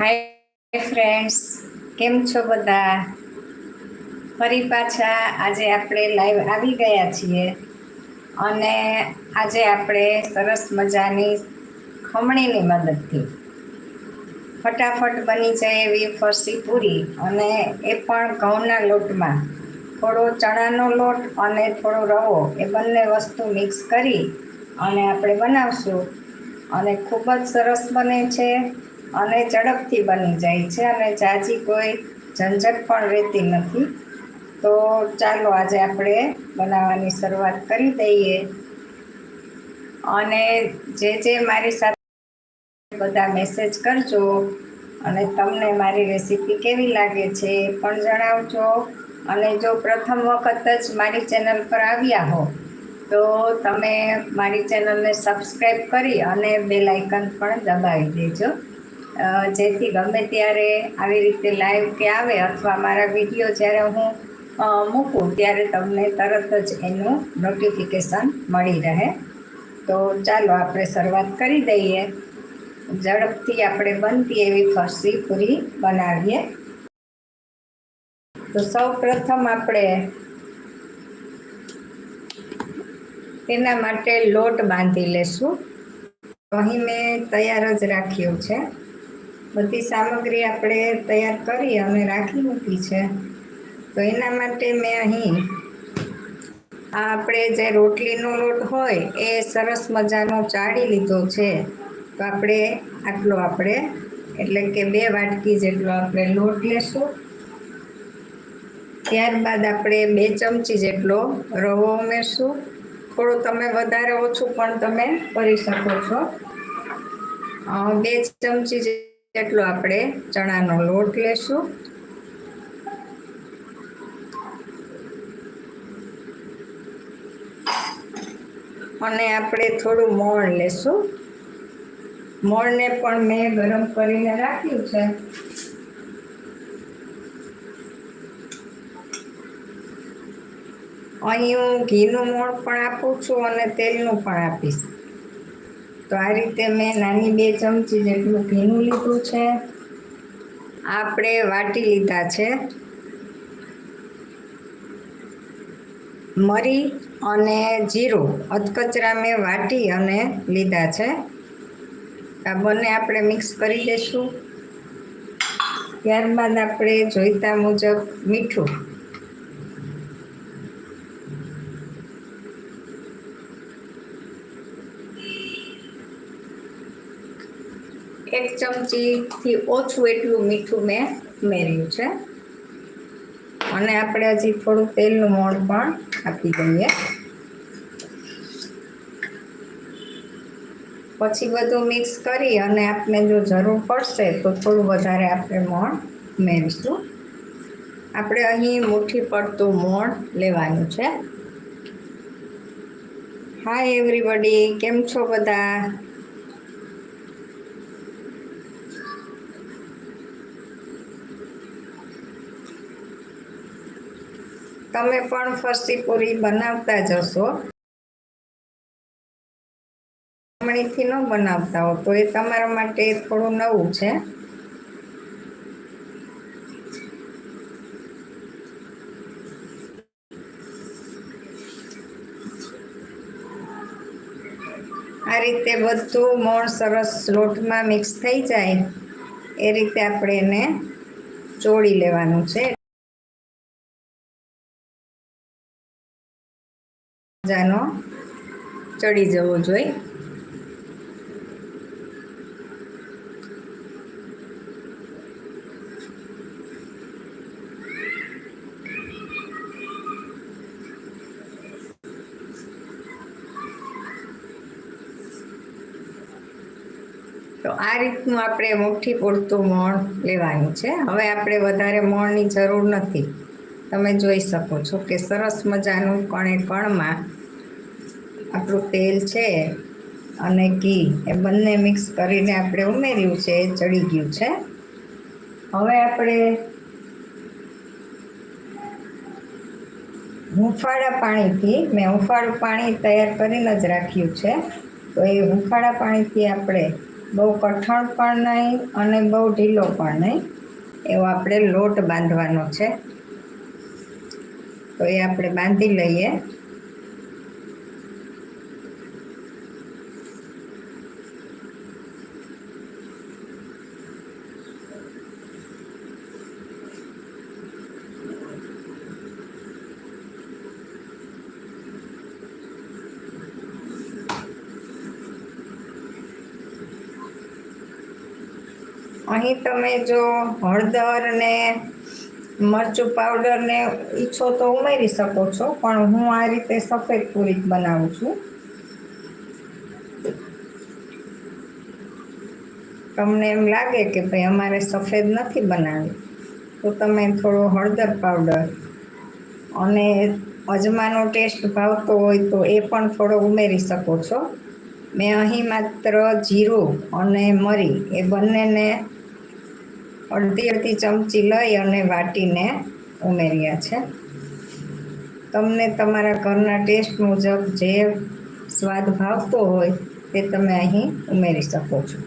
Hi friends કેમ છો બધા? ફરી પાછા આજે આપણે લાઈવ આવી ગયા છીએ. અને આજે આપણે સરસ મજાની ખમણીની મદદથી. ફટાફટ બની જાય એવી ફરસી પૂરી અને એ પણ ઘઉંના લોટમાં. થોડો ચણાનો લોટ અને થોડો રવો, એ બંને વસ્તુ મિક્સ કરી અને આપણે બનાવશું. અને ખૂબ જ સરસ બને છે. અને ઝડપથી બની જાય છે અને જાજી કોઈ ઝંઝટ પણ રહેતી નથી. તો ચાલો આજે આપણે બનાવવાની શરૂઆત કરી દઈએ. અને જે જે મારી સાથે બધા મેસેજ કરજો અને તમને મારી રેસીપી કેવી લાગે છે એ પણ જણાવજો. અને જો પ્રથમ વખત જ મારી ચેનલ પર આવ્યા હો, તો તમે મારી ચેનલને સબસ્ક્રાઈબ કરી અને બેલ આઇકન પણ દબાવી દેજો. જેથી ગમે ત્યારે આવી રીતે લાઈવ કે આવે અથવા મારા વીડિયો જ્યારે હું મૂકું ત્યારે તમને તરત જ એનું નોટિફિકેશન મળી રહે. તો ચાલો આપણે શરૂઆત કરી દઈએ. ઝડપથી આપણે બનતી એવી ફરસી પૂરી બનાવીએ. તો સૌ પ્રથમ આપણે તેના માટે લોટ બાંધી લેશું. અહીં મેં તૈયાર જ રાખ્યું છે. બધી સામગ્રી આપણે તૈયાર કરી અને રાખી મૂકી છે. તો એના માટે મેં અહીં આ આપણે જે રોટલીનો લોટ હોય એ સરસ મજાનો ચાળી લીધો છે. તો આપણે આટલો આપણે, એટલે કે બે વાટકી જેટલો આપણે લોટ લેશું. ત્યારબાદ આપણે બે ચમચી જેટલો રવો ઉમેરશું. થોડું તમે વધારે ઓછું પણ તમે કરી શકો છો. બે ચમચી જેટલો આપણે ચણાનો લોટ લેશું. અને આપણે થોડું મોણ લેશું. મોણને પણ મેં ગરમ કરીને રાખ્યું છે. અહીં હું ઘીનું મોણ પણ આપું છું અને તેલનું પણ આપીશ. તો આ રીતે મેં નાની બે ચમચી જેટલું ઘીનું લીધું છે. આપણે વાટી લીધા છે. મરી અને જીરું અધકચરા મેં વાટી અને લીધા છે. આ બંને આપણે મિક્સ કરી દઈશું ત્યારબાદ આપણે જોઈતા મુજબ મીઠું એક ચમચીથી ઓછું એટલું મીઠું મેં ઉમેર્યું છે. અને આપણે હજી થોડું તેલનું મોણ પણ આપી દઈએ. પછી બધું મિક્સ કરી અને આપણે જો જરૂર પડશે તો થોડું વધારે આપણે મોણ ઉમેરીશું આપણે અહીં મુઠ્ઠી પડતું મોણ લેવાનું છે. હાય એવરીબડી કેમ છો બધા? તમે પણ ફરસી પૂરી બનાવતા જ હશો ખમણીથી ન બનાવતા હો, તો એ તમારા માટે થોડું નવું છે. આ રીતે બધું મોણ સરસ લોટમાં મિક્સ થઈ જાય, એ રીતે આપણે એને ચોળી લેવાનું છે. મજાનો? ચડી જવો જોઈએ તો આ રીતનું આપણે મુઠ્ઠી પૂરતું મોણ લેવાનું છે. હવે આપણે વધારે મોણની જરૂર નથી. તમે જોઈ શકો છો કે સરસ મજાનું કણે કણમાં આપણું તેલ છે અને ઘી. એ બંને મિક્સ કરીને આપણે ઉમેર્યું છે, એ ચડી ગયું છે. હવે આપણે હુંફાળા પાણીથી, મેં હુંફાળું પાણી તૈયાર કરીને જ રાખ્યું છે. તો એ હુંફાળા પાણીથી આપણે બહુ કઠણ પણ નહીં અને બહુ ઢીલો પણ નહીં. એવો આપણે લોટ બાંધવાનો છે. તો એ આપણે બાંધી લઈએ. અહીં તમે જો હળદર ને મરચું પાવડર ને ઈચ્છો તો ઉમેરી શકો છો, પણ હું આ રીતે સફેદ પૂરી બનાવું છું. તમને એમ લાગે કે ભાઈ અમારે સફેદ નથી બનાવી, તો તમે થોડો હળદર પાવડર અને અજમાનો ટેસ્ટ ભાવતો હોય તો એ પણ થોડો ઉમેરી શકો છો. મેં અહીં માત્ર જીરું અને મરી, એ બંનેને અડધી અડધી ચમચી લઈ અને વાટીને ઉમેર્યા છે. તમને તમારા ઘરના ટેસ્ટ મુજબ જે સ્વાદ ભાવતો હોય તે તમે અહીં ઉમેરી શકો છો.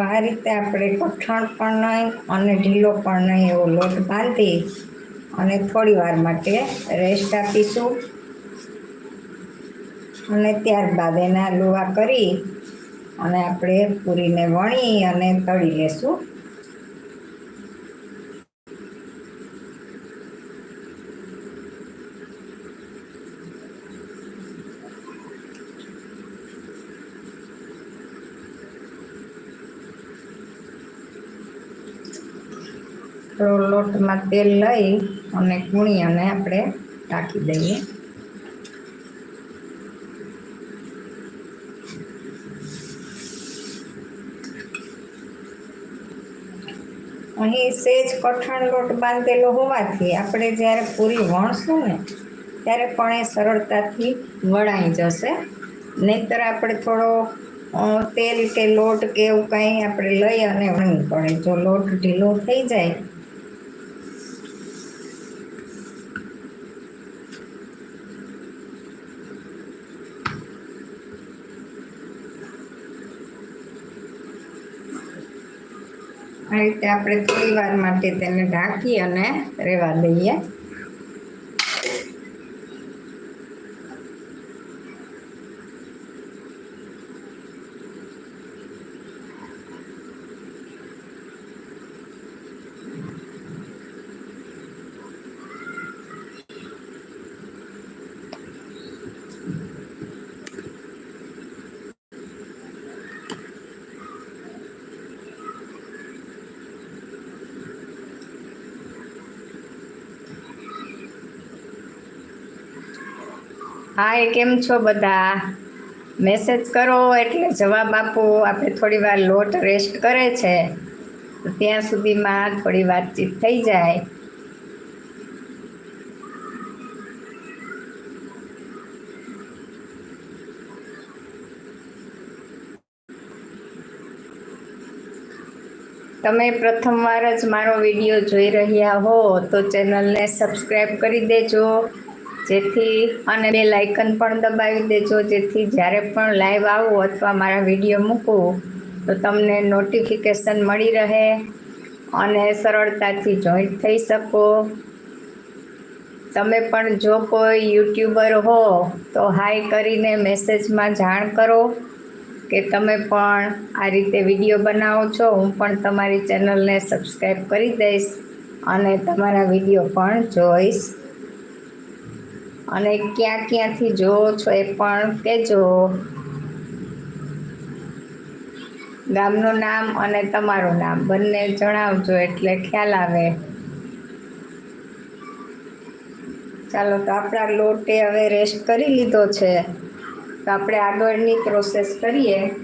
આ રીતે આપણે કઠણ પણ નહીં અને ઢીલો પણ નહીં એવો લોટ બાંધી અને થોડી વાર માટે રેસ્ટ આપીશું. અને ત્યારબાદ એના લુવા કરી અને આપણે પૂરીને વણી અને તળી લેશું. થોડો લોટમાં તેલ લઈ અને કૂણી અને આપણે ઢાંકી દઈએ. અહીં સેજ કઠણ લોટ બાંધેલો હોવાથી આપણે જ્યારે પૂરી વણશું ને, ત્યારે પણ એ સરળતાથી વણાઈ જશે. નહીંતર આપણે થોડો તેલ કે લોટ કે એવું કંઈ આપણે લઈ અને વણવું પડે જો લોટ ઢીલો થઈ જાય આ રીતે આપણે થોડી વાર માટે તેને ઢાંકી અને રહેવા દઈએ. હાય, કેમ છો બધા? મેસેજ કરો એટલે જવાબ આપો. આપણે થોડી વાર લોટ રેસ્ટ કરે છે. ત્યાં સુધીમાં થોડી વાતચીત થઈ જાય. તમે પ્રથમવાર જ મારો વીડિયો જોઈ રહ્યા હો, તો ચેનલને સબસ્ક્રાઈબ કરી દેજો. જેથી અને બે લાઇકન પણ દબાવી દેજો. જેથી જ્યારે પણ લાઈવ આવું અથવા મારા વીડિયો મૂકું, તો તમને નોટિફિકેશન મળી રહે અને સરળતાથી જોઈન્ટ થઈ શકો. તમે પણ જો કોઈ યુટ્યુબર હો, તો હાઈ કરીને મેસેજમાં જાણ કરો કે તમે પણ આ રીતે વીડિયો બનાવો છો. હું પણ તમારી ચેનલને સબસ્ક્રાઈબ કરી દઈશ અને તમારા વીડિયો પણ જોઈશ. અને ક્યાં ક્યાંથી જોવો છો એ પણ કહેજો. ગામનું નામ અને તમારું નામ બંને જણાવજો એટલે ખ્યાલ આવે. ચાલો તો આપણા લોટે હવે રેસ્ટ કરી લીધો છે. તો આપણે આગળની પ્રોસેસ કરીએ.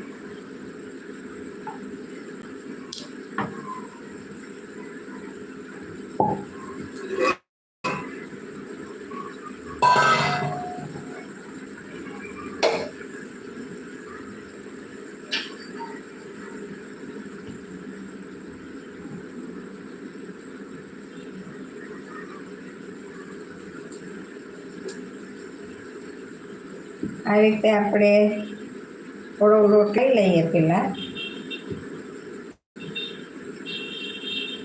આ રીતે આપણે થોડો લોટ લઈ લઈએ પહેલાં.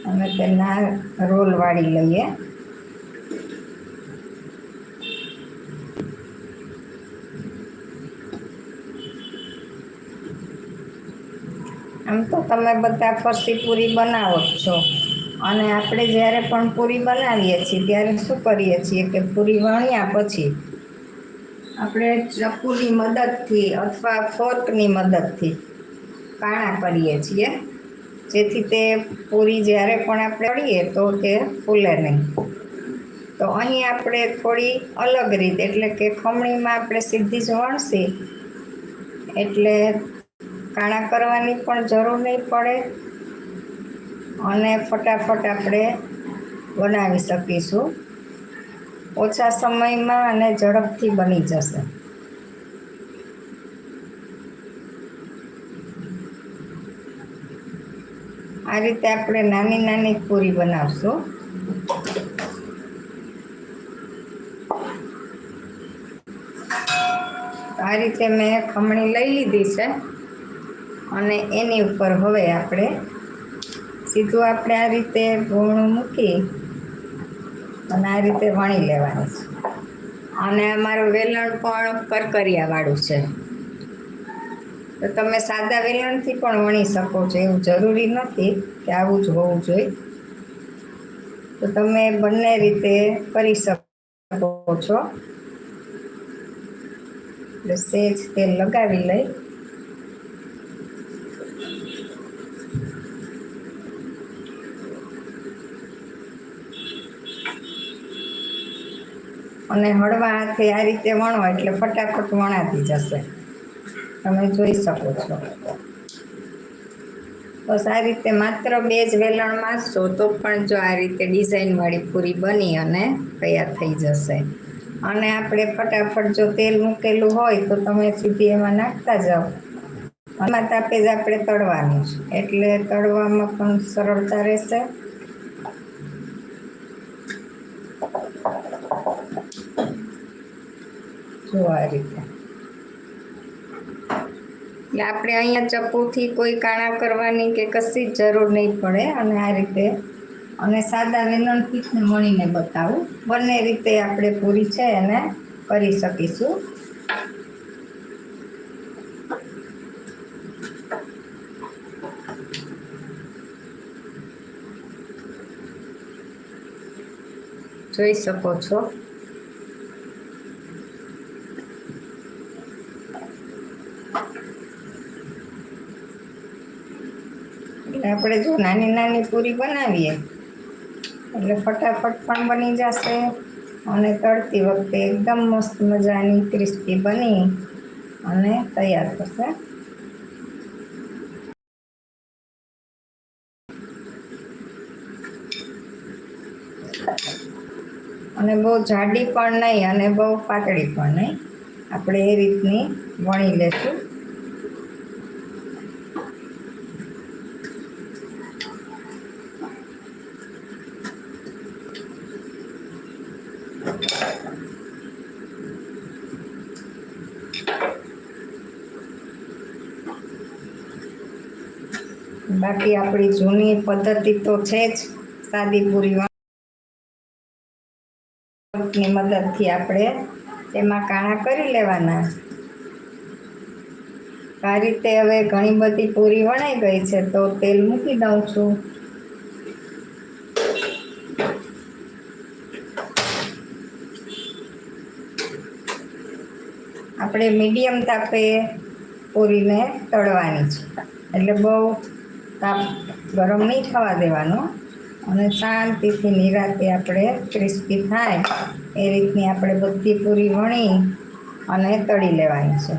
અને તેના રોલ વાળી લઈએ. આમ તો તમે બધા ફરસી પૂરી બનાવો છો. અને આપણે જ્યારે પણ પૂરી બનાવીએ છીએ, ત્યારે શું કરીએ છીએ કે પૂરી વણ્યા પછી આપણે ચપ્પુની મદદથી અથવા ફોર્કની મદદથી કાણા કરીએ છીએ. જેથી તે પૂરી જ્યારે પણ આપણે તળીએ તો તે ફૂલે નહીં. તો અહીં આપણે થોડી અલગ રીતે, એટલે કે ખમણીમાં આપણે સીધી જ વણસી, એટલે કાણા કરવાની પણ જરૂર નહીં પડે અને ફટાફટ આપણે બનાવી શકીશું. ઓછા સમયમાં અને ઝડપથી બની જશે. આ રીતે આપણે નાની નાની પૂરી બનાવશું. આ રીતે મેં ખમણી લઈ લીધી છે અને એની ઉપર હવે આપણે સીધું આપણે આ રીતે ભૂણું મૂકી અને આ રીતે વણી લેવાની છે. અને અમારું વેલણ પણ કરકરિયાવાળું છે. તો તમે સાદા વેલણથી પણ વણી શકો છો. એવું જરૂરી નથી કે આવું જ હોવું જોઈએ. તો તમે બંને રીતે કરી શકો છો. એટલે સેજ તેલ લગાવી લઈ. અને હળવા હાથે આ રીતે વણો એટલે ફટાફટ વણાતી જશે. તમે જોઈ શકો છો. બસ આ રીતે માત્ર બે જ વેલણ મારશો તો પણ જો આ રીતે ડિઝાઇનવાળી પૂરી બની અને તૈયાર થઈ જશે. અને આપણે ફટાફટ જો તેલ મૂકેલું હોય તો તમે સીધી એમાં નાખતા જાઓ. એમાં તાપે જ આપણે તળવાનું છે. એટલે તળવામાં પણ સરળતા રહેશે. જો આ રીતે. એટલે આપણે અહીંયા ચપ્પુથી કોઈ કાણા કરવાની કે કશી જ જરૂર નહીં પડે અને આ રીતે અને સાદા વેલણથી પીઠને વણીને બતાવું. બંને રીતે આપણે પૂરી છે એને કરી શકીશું. જોઈ શકો છો. આપણે જો નાની નાની પૂરી બનાવીએ, એટલે ફટાફટ પણ બની જશે અને તળતી વખતે એકદમ મસ્ત મજાની ક્રિસ્પી બની અને તૈયાર થશે. અને બહુ જાડી પણ નહીં અને બહુ પાતળી પણ નહીં. આપણે એ રીતની વણી લેશું. બાકી આપણી જૂની પદ્ધતિ તો છે જ, સાદી પૂરી ની મદદથી આપણે તેમાં કાણા કરી લેવાના. આ રીતે હવે ઘણી બધી પૂરી વણાઈ ગઈ છે, તો તેલ મૂકી દઉં છું. આપણે મીડિયમ તાપે પૂરીને તળવાની છે. એટલે બહુ તાપ ગરમ નહીં થવા દેવાનો. અને શાંતિથી નિરાતે આપણે ક્રિસ્પી થાય. એ રીતની આપણે બધી પૂરી વણી અને તળી લેવાની છે.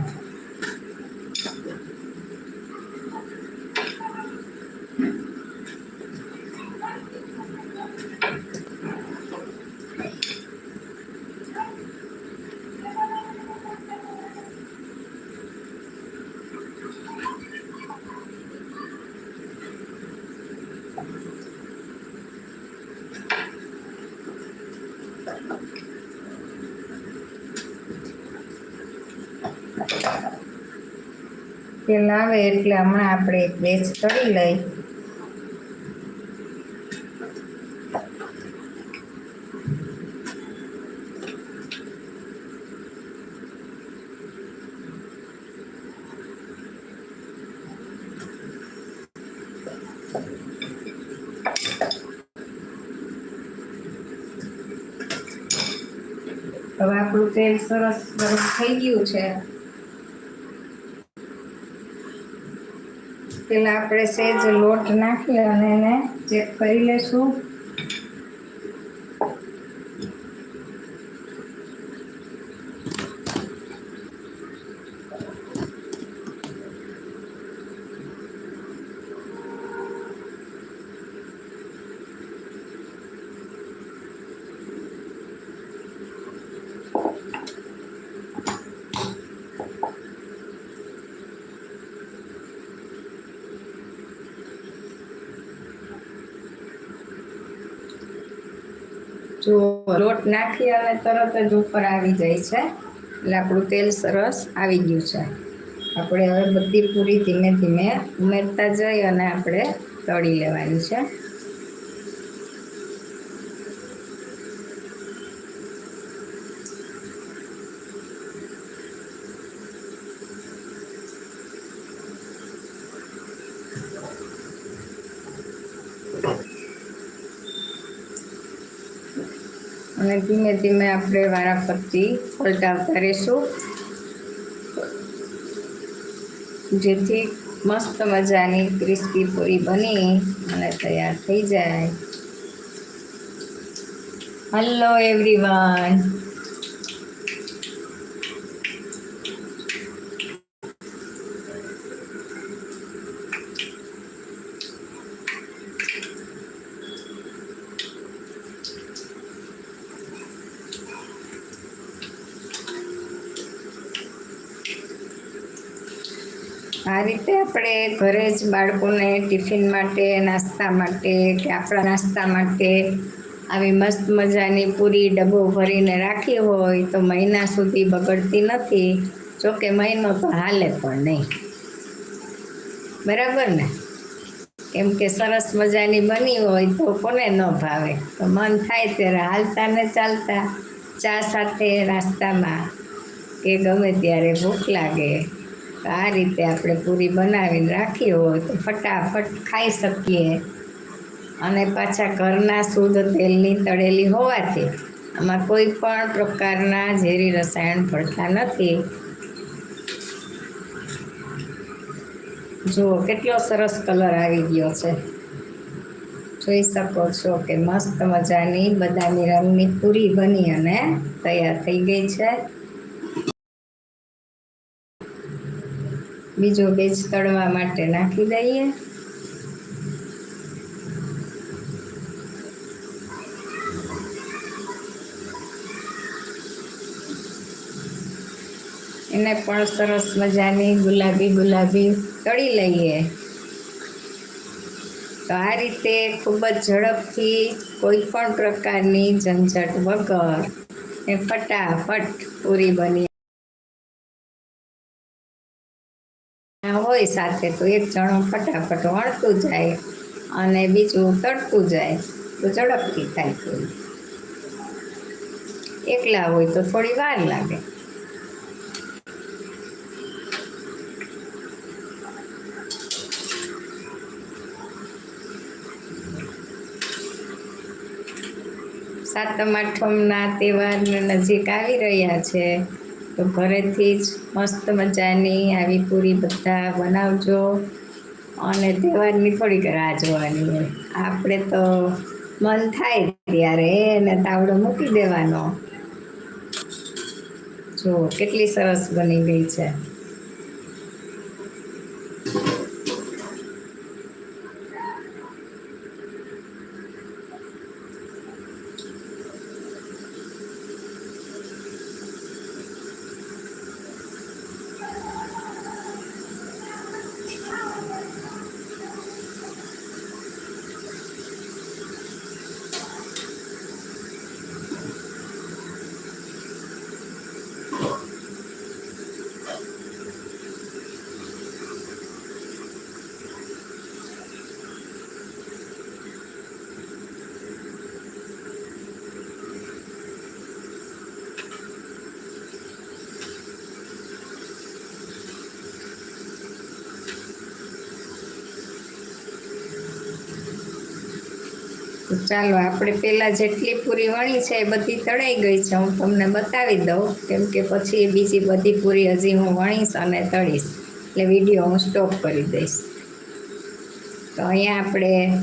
તેલ આવે એટલે હમણાં આપણે એક બેચ કરી લઈ. હવે આપણું તેલ સરસ ગરમ થઈ ગયું છે. પેલા આપણે સેજ લોટ નાખી અને એને ચેક કરી લેશું. જો લોટ નાખી અને તરત જ ઉપર આવી જાય છે. એટલે આપણું તેલ સરસ આવી ગયું છે. આપણે હવે બધી પૂરી ધીમે ધીમે ઉમેરતા જઈ અને આપણે તળી લેવાની છે. અને ધીમે ધીમે આપણે વારાફરતી પલટાવતા રહીશું. જેથી મસ્ત મજાની ક્રિસ્પી પૂરી બની અને તૈયાર થઈ જાય. હલો એવરીવન આ રીતે આપણે ઘરે જ બાળકોને ટિફિન માટે, નાસ્તા માટે કે આપણા નાસ્તા માટે આવી મસ્ત મજાની પૂરી ડબ્બો ભરીને રાખી હોય તો મહિના સુધી બગડતી નથી. જોકે મહિનો તો હાલે પણ નહીં. બરાબર ને? કેમ કે સરસ મજાની બની હોય તો કોને ન ભાવે? તો મન થાય ત્યારે હાલતા ને ચાલતા ચા સાથે નાસ્તામાં કે ગમે ત્યારે ભૂખ લાગે. તો આ રીતે આપણે પૂરી બનાવીને રાખી હોય તો ફટાફટ ખાઈ શકીએ. અને પાછા ઘરના શુદ્ધ તેલની તળેલી હોવાથી આમાં કોઈ પણ પ્રકારના ઝેરી રસાયણ ભળતા નથી. જુઓ કેટલો સરસ કલર આવી ગયો છે. જોઈ શકો છો કે મસ્ત મજાની બદામી રંગની પૂરી બની અને તૈયાર થઈ ગઈ છે. બીજો બેજ તળવા માટે નાખી દઈએ. એને પણ સરસ મજાની ગુલાબી ગુલાબી તળી લઈએ. તો આ રીતે ખૂબ જ ઝડપથી કોઈ પણ પ્રકારની ઝંઝટ વગર એ ફટાફટ પૂરી બની હોય સાથે તો એક જણો ફટાફટ વણતું જાય અને બીજું તળતું જાય, તો ઝડપથી થાય પૂરી એકલા હોય તો થોડી વાર લાગે. સાતમ, આઠમના તહેવારને નજીક આવી રહ્યા છે. તો ઘરેથી જ મસ્ત મજાની આવી પૂરી બધા બનાવજો અને તહેવારની થોડીક રાહ જોવાની આપણે તો મન થાય ત્યારે એને તાવડો મૂકી દેવાનો. જો, કેટલી સરસ બની ગઈ છે. તો ચાલો, આપણે પહેલાં જેટલી પૂરી વણી છે એ બધી તળાઈ ગઈ છે. હું તમને બતાવી દઉં, કેમ કે પછી એ બીજી બધી પૂરી હજી હું વણીશ અને તળીશ. એટલે વીડિયો હું સ્ટોપ કરી દઈશ. તો અહીંયા આપણે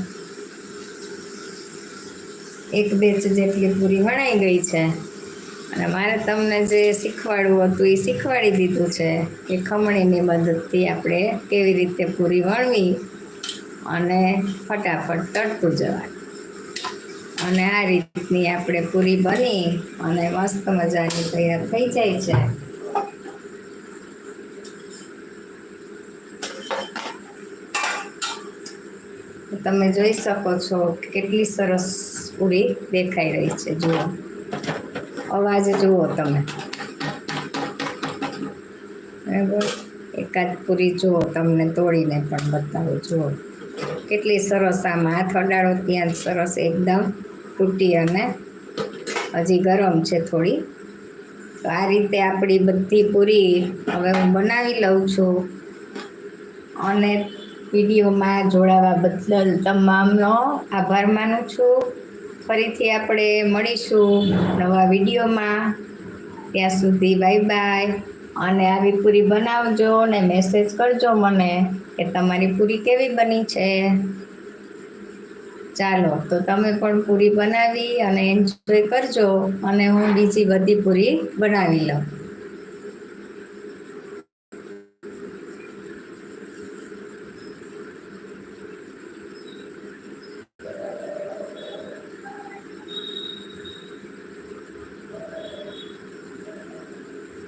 એક બેચ જેટલી પૂરી વણાઈ ગઈ છે. અને મારે તમને જે શીખવાડવું હતું એ શીખવાડી દીધું છે કે ખમણીની મદદથી આપણે કેવી રીતે પૂરી વણવી અને ફટાફટ તળતું જવાનું. અને આ રીતની આપણે પૂરી બની અને મસ્ત મજાની તૈયાર થઈ જાય છે. તમે જોઈ શકો છો કેટલી સરસ પૂરી દેખાઈ રહી છે, જુઓ. અવાજ જુઓ તમે. એકાદ પૂરી જુઓ, તમને તોડીને પણ બતાવું, જુઓ. કેટલી સરસ આમ હાથ અડાડો ત્યાં સરસ એકદમ તૂટી અને હજી ગરમ છે થોડી. તો આ રીતે આપણી બધી પૂરી હવે હું બનાવી લઉં છું. અને વિડીયોમાં જોડાવા બદલ તમામનો આભાર માનું છું. ફરીથી આપણે મળીશું નવા વિડીયોમાં. ત્યાં સુધી બાય બાય. અને આવી પૂરી બનાવજો અને મેસેજ કરજો મને કે તમારી પૂરી કેવી બની છે. ચાલો, તો તમે પણ પૂરી બનાવી અને એન્જોય કરજો અને હું બીજી બધી પૂરી બનાવી લઉં.